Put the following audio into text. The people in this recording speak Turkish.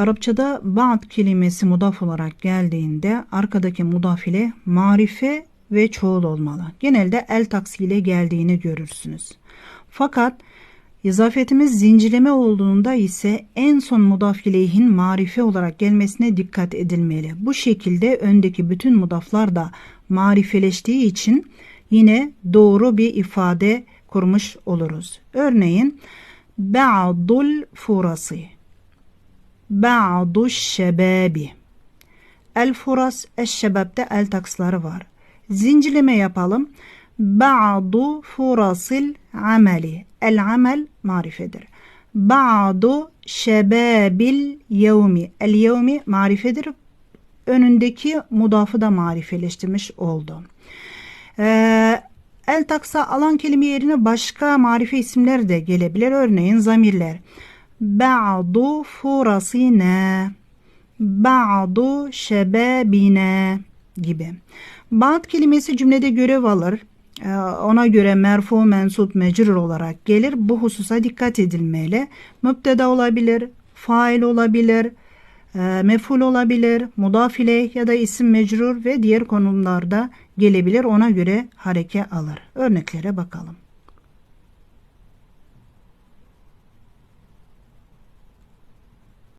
Arapçada ba'd kelimesi mudaf olarak geldiğinde arkadaki mudaf ile marife ve çoğul olmalı. Genelde el taksiyle geldiğini görürsünüz. Fakat izafetimiz zincirleme olduğunda ise en son mudaf ileyhin marife olarak gelmesine dikkat edilmeli. Bu şekilde öndeki bütün mudaflar da marifeleştiği için yine doğru bir ifade kurmuş oluruz. Örneğin ba'dul furası ba'du şebabi el furas eşşebabde el taksları var. Zincirleme yapalım. Ba'du furasil ameli. El amel marifedir. Ba'du şebabil yevmi. El yevmi marifedir. Önündeki mudafı da marifeleştirmiş oldu. Ee, el taksa alan kelime yerine başka marife isimler de gelebilir. Örneğin zamirler. Ba'du furasina. Ba'du şebabina gibi. Ba'd kelimesi cümlede görev alır. Ee, ona göre merfu, mensup, mecrur olarak gelir. Bu hususa dikkat edilmeli. Mübdeda olabilir, fail olabilir, e, meful olabilir, mudafile ya da isim mecrur ve diğer konumlarda gelebilir. Ona göre hareke alır. Örneklere bakalım.